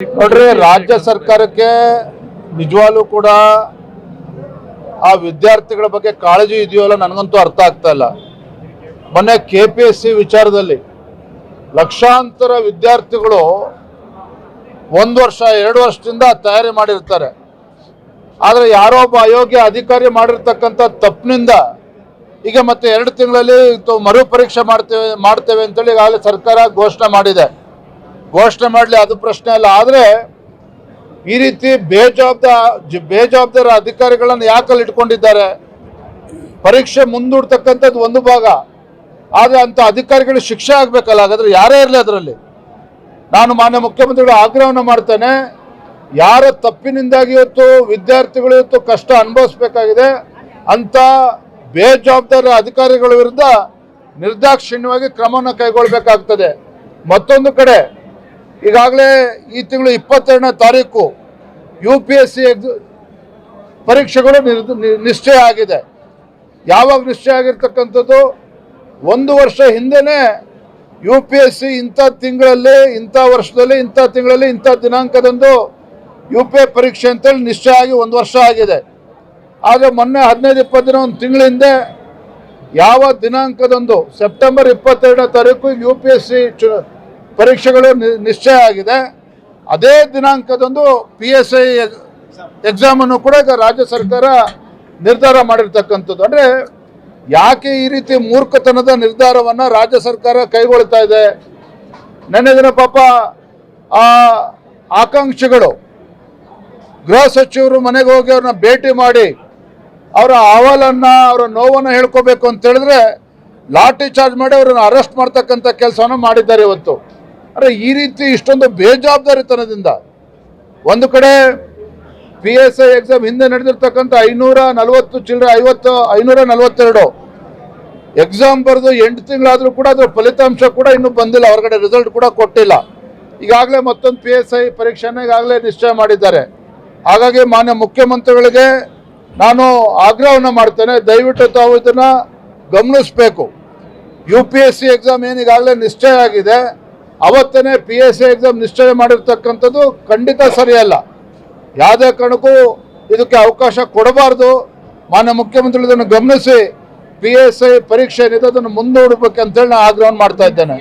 ನೋಡ್ರಿ, ರಾಜ್ಯ ಸರ್ಕಾರಕ್ಕೆ ನಿಜವಾಗ್ಲೂ ಕೂಡ ಆ ವಿದ್ಯಾರ್ಥಿಗಳ ಬಗ್ಗೆ ಕಾಳಜಿ ಇದೆಯೋ ಅಲ್ಲ ನನಗಂತೂ ಅರ್ಥ ಆಗ್ತಾ ಇಲ್ಲ. ಮೊನ್ನೆ ಕೆ ಪಿ ಎಸ್ ಸಿ ವಿಚಾರದಲ್ಲಿ ಲಕ್ಷಾಂತರ ವಿದ್ಯಾರ್ಥಿಗಳು ಒಂದು ವರ್ಷ, ಎರಡು ವರ್ಷದಿಂದ ತಯಾರಿ ಮಾಡಿರ್ತಾರೆ. ಆದರೆ ಯಾರೋ ಒಬ್ಬ ಅಯೋಗ್ಯ ಅಧಿಕಾರಿ ಮಾಡಿರ್ತಕ್ಕಂಥ ತಪ್ಪಿನಿಂದ ಈಗ ಮತ್ತೆ ಎರಡು ತಿಂಗಳಲ್ಲಿ ಮರು ಪರೀಕ್ಷೆ ಮಾಡ್ತೇವೆ ಮಾಡ್ತೇವೆ ಅಂತೇಳಿ ಈಗಾಗಲೇ ಸರ್ಕಾರ ಘೋಷಣೆ ಮಾಡಿದೆ. ಘೋಷಣೆ ಮಾಡಲಿ, ಅದು ಪ್ರಶ್ನೆ ಅಲ್ಲ. ಆದರೆ ಈ ರೀತಿ ಬೇಜವಾಬ್ದಾರ ಬೇಜವಾಬ್ದಾರ ಅಧಿಕಾರಿಗಳನ್ನು ಯಾಕಲ್ಲಿ ಇಟ್ಕೊಂಡಿದ್ದಾರೆ? ಪರೀಕ್ಷೆ ಮುಂದೂಡ್ತಕ್ಕಂಥದ್ದು ಒಂದು ಭಾಗ. ಆದರೆ ಅಂಥ ಅಧಿಕಾರಿಗಳು ಶಿಕ್ಷೆ ಆಗಬೇಕಲ್ಲ, ಹಾಗಾದರೆ ಯಾರೇ ಇರಲಿ ಅದರಲ್ಲಿ? ನಾನು ಮಾನ್ಯ ಮುಖ್ಯಮಂತ್ರಿಗಳು ಆಗ್ರಹವನ್ನು ಮಾಡ್ತೇನೆ. ಯಾರ ತಪ್ಪಿನಿಂದಾಗಿ ಇವತ್ತು ವಿದ್ಯಾರ್ಥಿಗಳು ಇವತ್ತು ಕಷ್ಟ ಅನುಭವಿಸ್ಬೇಕಾಗಿದೆ ಅಂತ ಬೇಜವಾಬ್ದಾರಿ ಅಧಿಕಾರಿಗಳ ವಿರುದ್ಧ ನಿರ್ದಾಕ್ಷಿಣ್ಯವಾಗಿ ಕ್ರಮವನ್ನು ಕೈಗೊಳ್ಳಬೇಕಾಗ್ತದೆ ಮತ್ತೊಂದು ಕಡೆ ಈಗಾಗಲೇ ಈ ತಿಂಗಳು ಇಪ್ಪತ್ತೆರಡನೇ ತಾರೀಕು ಯು ಪಿ ಎಸ್ ಸಿ ಪರೀಕ್ಷೆಗಳು ನಿಶ್ಚಯ ಆಗಿದೆ. ಯಾವಾಗ ನಿಶ್ಚಯ ಆಗಿರ್ತಕ್ಕಂಥದ್ದು? ಒಂದು ವರ್ಷ ಹಿಂದೆನೇ ಯು ಪಿ ಎಸ್ ಸಿ ಇಂಥ ತಿಂಗಳಲ್ಲಿ, ಇಂಥ ವರ್ಷದಲ್ಲಿ, ಇಂಥ ತಿಂಗಳಲ್ಲಿ, ಇಂಥ ದಿನಾಂಕದಂದು ಯು ಪಿ ಎ ಪರೀಕ್ಷೆ ಅಂತೇಳಿ ನಿಶ್ಚಯ ಆಗಿ ಒಂದು ವರ್ಷ ಆಗಿದೆ. ಆದರೆ ಮೊನ್ನೆ ಹದಿನೈದು, ಇಪ್ಪತ್ತು ದಿನ, ಒಂದು ತಿಂಗಳ ಹಿಂದೆ ಯಾವ ದಿನಾಂಕದಂದು, ಸೆಪ್ಟೆಂಬರ್ ಇಪ್ಪತ್ತೆರಡನೇ ತಾರೀಕು ಯು ಪಿ ಎಸ್ ಸಿ ಚು ಪರೀಕ್ಷೆಗಳು ನಿಶ್ಚಯ ಆಗಿದೆ. ಅದೇ ದಿನಾಂಕದಂದು ಪಿ ಎಸ್ ಐ ಎಕ್ಸಾಮನ್ನು ಕೂಡ ಈಗ ರಾಜ್ಯ ಸರ್ಕಾರ ನಿರ್ಧಾರ ಮಾಡಿರ್ತಕ್ಕಂಥದ್ದು. ಅಂದರೆ ಯಾಕೆ ಈ ರೀತಿ ಮೂರ್ಖತನದ ನಿರ್ಧಾರವನ್ನು ರಾಜ್ಯ ಸರ್ಕಾರ ಕೈಗೊಳ್ತಾ ಇದೆ? ನೆನ್ನೆ ದಿನ ಪಾಪ ಆ ಆಕಾಂಕ್ಷಿಗಳು ಗೃಹ ಸಚಿವರು ಮನೆಗೆ ಹೋಗಿ ಅವ್ರನ್ನ ಭೇಟಿ ಮಾಡಿ ಅವರ ಅಹವಾಲನ್ನು, ಅವರ ನೋವನ್ನು ಹೇಳ್ಕೋಬೇಕು ಅಂತ ಹೇಳಿದ್ರೆ ಲಾಠಿ ಚಾರ್ಜ್ ಮಾಡಿ ಅವರನ್ನು ಅರೆಸ್ಟ್ ಮಾಡ್ತಕ್ಕಂಥ ಕೆಲಸವನ್ನು ಮಾಡಿದ್ದಾರೆ ಇವತ್ತು. ಅಂದರೆ ಈ ರೀತಿ ಇಷ್ಟೊಂದು ಬೇಜವಾಬ್ದಾರಿತನದಿಂದ ಒಂದು ಕಡೆ ಪಿ ಎಸ್ ಐ ಎಕ್ಸಾಮ್ ಹಿಂದೆ ನಡೆದಿರ್ತಕ್ಕಂಥ ಐನೂರ ನಲವತ್ತು ಚಿಲ್ಲರೆ ಐವತ್ತು, ಐನೂರ ನಲವತ್ತೆರಡು. ಎಕ್ಸಾಮ್ ಬರೆದು ಎಂಟು ತಿಂಗಳಾದರೂ ಕೂಡ ಅದರ ಫಲಿತಾಂಶ ಕೂಡ ಇನ್ನೂ ಬಂದಿಲ್ಲ, ಹೊರಗಡೆ ರಿಸಲ್ಟ್ ಕೂಡ ಕೊಟ್ಟಿಲ್ಲ. ಈಗಾಗಲೇ ಮತ್ತೊಂದು ಪಿ ಎಸ್ ಐ ಪರೀಕ್ಷೆನ ಈಗಾಗಲೇ ನಿಶ್ಚಯ ಮಾಡಿದ್ದಾರೆ. ಹಾಗಾಗಿ ಮಾನ್ಯ ಮುಖ್ಯಮಂತ್ರಿಗಳಿಗೆ ನಾನು ಆಗ್ರಹವನ್ನು ಮಾಡ್ತೇನೆ, ದಯವಿಟ್ಟು ತಾವು ಇದನ್ನು ಗಮನಿಸಬೇಕು. U P S C exam ಏನು ಈಗಾಗಲೇ ನಿಶ್ಚಯ ಆಗಿದೆ ಅವತ್ತನೇ ಪಿ ಎಸ್ ಸಿ ಎಕ್ಸಾಮ್ ನಿಶ್ಚಯ ಮಾಡಿರ್ತಕ್ಕಂಥದ್ದು ಖಂಡಿತ ಸರಿಯಲ್ಲ. ಯಾವುದೇ ಕಾರಣಕ್ಕೂ ಇದಕ್ಕೆ ಅವಕಾಶ ಕೊಡಬಾರ್ದು. ಮಾನ್ಯ ಮುಖ್ಯಮಂತ್ರಿ ಇದನ್ನು ಗಮನಿಸಿ. ಪಿ ಎಸ್ ಐ ಪರೀಕ್ಷೆ ಏನಿದೆ ಅದನ್ನು ಮುಂದೂಡಬೇಕಂತೇಳಿ ನಾನು ಆಗ್ರಹವನ್ನು ಮಾಡ್ತಾ ಇದ್ದೇನೆ.